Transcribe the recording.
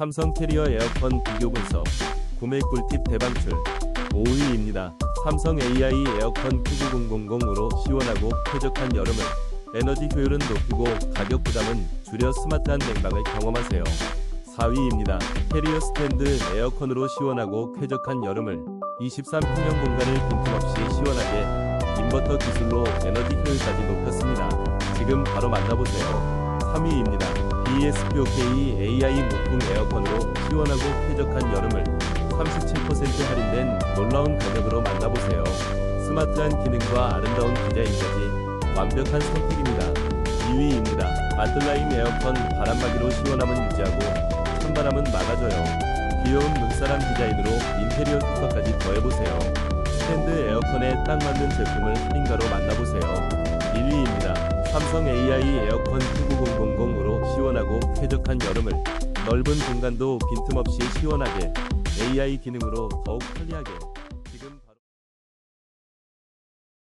삼성 캐리어 에어컨 비교 분석. 구매 꿀팁 대방출. 5위입니다. 삼성 AI 에어컨 9900으로 시원하고 쾌적한 여름을 에너지 효율은 높이고 가격 부담은 줄여 스마트한 냉방을 경험하세요. 4위입니다. 캐리어 스탠드 에어컨으로 시원하고 쾌적한 여름을 23평형 공간을 빈틈없이 시원하게 인버터 기술로 에너지 효율까지 높였습니다. 지금 바로 만나보세요. 3위입니다. BSPOK AI 무풍 에어컨으로 시원하고 쾌적한 여름을 37% 할인된 놀라운 가격으로 만나보세요. 스마트한 기능과 아름다운 디자인까지 완벽한 선택입니다. 2위입니다. 마틀라임 에어컨 바람막이로 시원함은 유지하고 찬바람은 막아줘요. 귀여운 눈사람 디자인으로 인테리어 특허까지 더해보세요. 스탠드 에어컨에 딱 맞는 제품을 할인가로 만나보세요. 1위입니다. 삼성 AI 에어컨 99000으로 시원하고 쾌적한 여름을 넓은 공간도 빈틈없이 시원하게 AI 기능으로 더욱 편리하게